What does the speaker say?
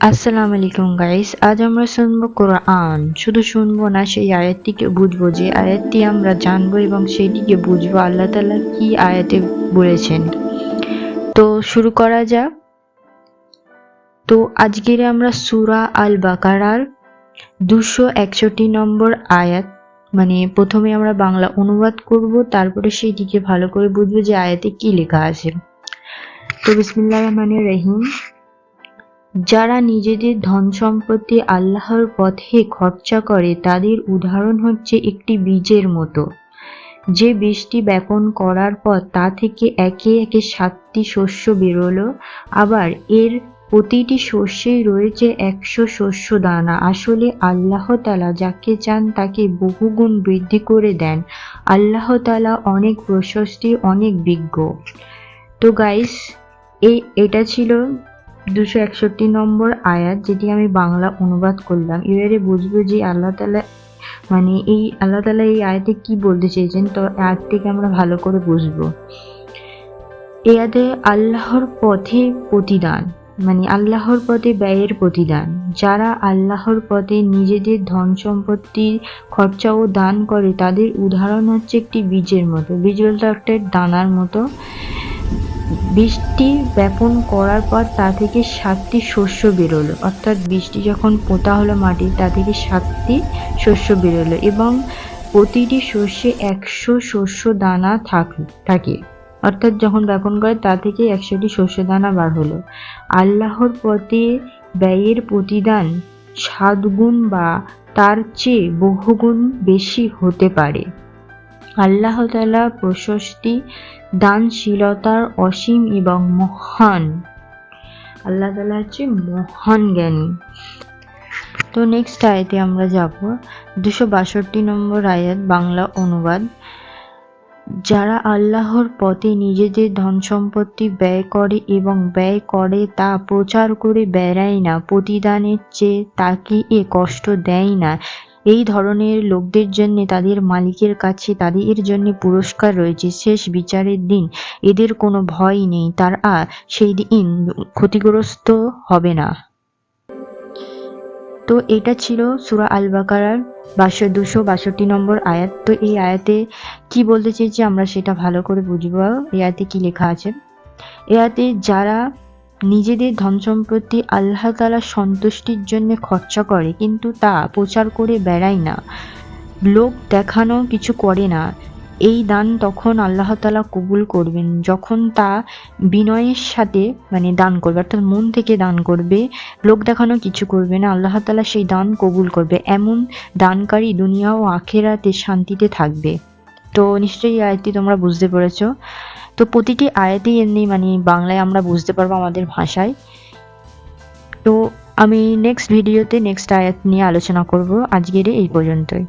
আসসালামু আলাইকুম গাইস আজ আমরা শুনব কোরআন। শুধু শুনব না, সেই আয়াতটিকে বুঝব যে আয়াতটি আমরা জানব এবং সেটিকে বুঝব আল্লাহ তাআলা কি আয়াতে বলেছেন। তো শুরু করা যাক। তো আজকের আমরা সূরা আল বাকারার দুশো একষট্টি নম্বর আয়াত মানে প্রথমে আমরা বাংলা অনুবাদ করব, তারপরে সেটিকে ভালো করে বুঝব যে আয়াতে কি লেখা আছে। তো বিসমিল্লাহ রহমানির রহিম। যারা নিজেদের ধন সম্পত্তি আল্লাহর পথে খরচা করে, তাদের উদাহরণ হচ্ছে একটি বীজের মতো। যে বীজটি ব্যাপন করার পর তা থেকে একে একে সাতটি শস্য বেরোলো, আবার এর প্রতিটি শস্যেই রয়েছে একশো শস্য দানা। আসলে আল্লাহ তালা যাকে চান তাকে বহুগুণ বৃদ্ধি করে দেন। আল্লাহ তালা অনেক প্রশস্তি, অনেক বিজ্ঞ। তো গাইস এই, এটা ছিল দুশো একষট্টি নম্বর আয়াত, যেটি আমি বাংলা অনুবাদ করলাম। এবারে বুঝব যে আল্লাহ তালা মানে এই, আল্লাহ তালা এই আয়াতে কি বলতে চেয়েছেন, তো আয়াত থেকে আমরা ভালো করে বুঝব। এই আয়াতে আল্লাহর পথে প্রতিদান মানে আল্লাহর পথে ব্যয়ের প্রতিদান। যারা আল্লাহর পথে নিজেদের ধন সম্পত্তির খরচা ও দান করে, তাদের উদাহরণ হচ্ছে একটি বীজের মতো। বীজ বলতে একটা দানার মতো। বীজটি বপন করার পর তা থেকে সাতটি শস্য বেরোলো। অর্থাৎ বীজটি যখন পোঁতা হলো মাটি, তা থেকে সাতটি শস্য বেরোলো এবং প্রতিটি শস্যে একশো শস্য দানা থাক, থাকে। অর্থাৎ যখন ব্যাপন করে, তা থেকে একশোটি শস্য দানা বার হলো। আল্লাহর পথে ব্যয়ের প্রতিদান সাত গুণ বা তার চেয়ে বহুগুণ বেশি হতে পারে। আল্লাহ তালা প্রশস্তি, দানশীলতার অসীম এবং মহান। আল্লাহ তালা হচ্ছে মহান জ্ঞানী। তো নেক্সট আয়াতে আমরা যাব। দুশো বাষট্টি নম্বর আয়াত, বাংলা অনুবাদ। যারা আল্লাহর পথে নিজেদের ধন সম্পত্তি ব্যয় করে এবং ব্যয় করে তা প্রচার করে বেড়ায় না, প্রতিদানের চেয়ে তাকে এ কষ্ট দেয় না। এই ধরনের লোকদের জন্য তাদের মালিকের কাছে তাদের জন্য পুরস্কার রয়েছে। শেষ বিচারের দিন এদের কোনো ভয় নেই। তারা সেই দিন ক্ষতিগ্রস্ত হবে না। তো এটা ছিল সুরা আল বাকারার বাসো দুশো বাষট্টি নম্বর আয়াত। তো এই আয়াতে কি বলতে চেয়েছি আমরা সেটা ভালো করে বুঝব। এই আয়াতে কি লেখা আছে? এই আয়াতে যারা নিজেদের ধন সম্পত্তি আল্লাহ তালা সন্তুষ্টির জন্য খরচা করে, কিন্তু তা প্রচার করে বেড়ায় না। লোক দেখানো কিছু করে না। এই দান তখন আল্লাহ তালা কবুল করবেন, যখন তা বিনয়ের সাথে মানে দান করবে, অর্থাৎ মন থেকে দান করবে লোক দেখানো কিছু করবে না, আল্লাহ তালা সেই দান কবুল করবে। এমন দানকারী দুনিয়া ও আখেরাতে শান্তিতে থাকবে। তো নিশ্চয়ই আয়াতটি তোমরা বুঝতে পেরেছ। তো প্রতিটি আয়াতই এমনি মানে বাংলায় আমরা বুঝতে পারব আমাদের ভাষায়। তো আমি নেক্সট ভিডিওতে নেক্সট আয়াত নিয়ে আলোচনা করব। আজকের এই পর্যন্তই।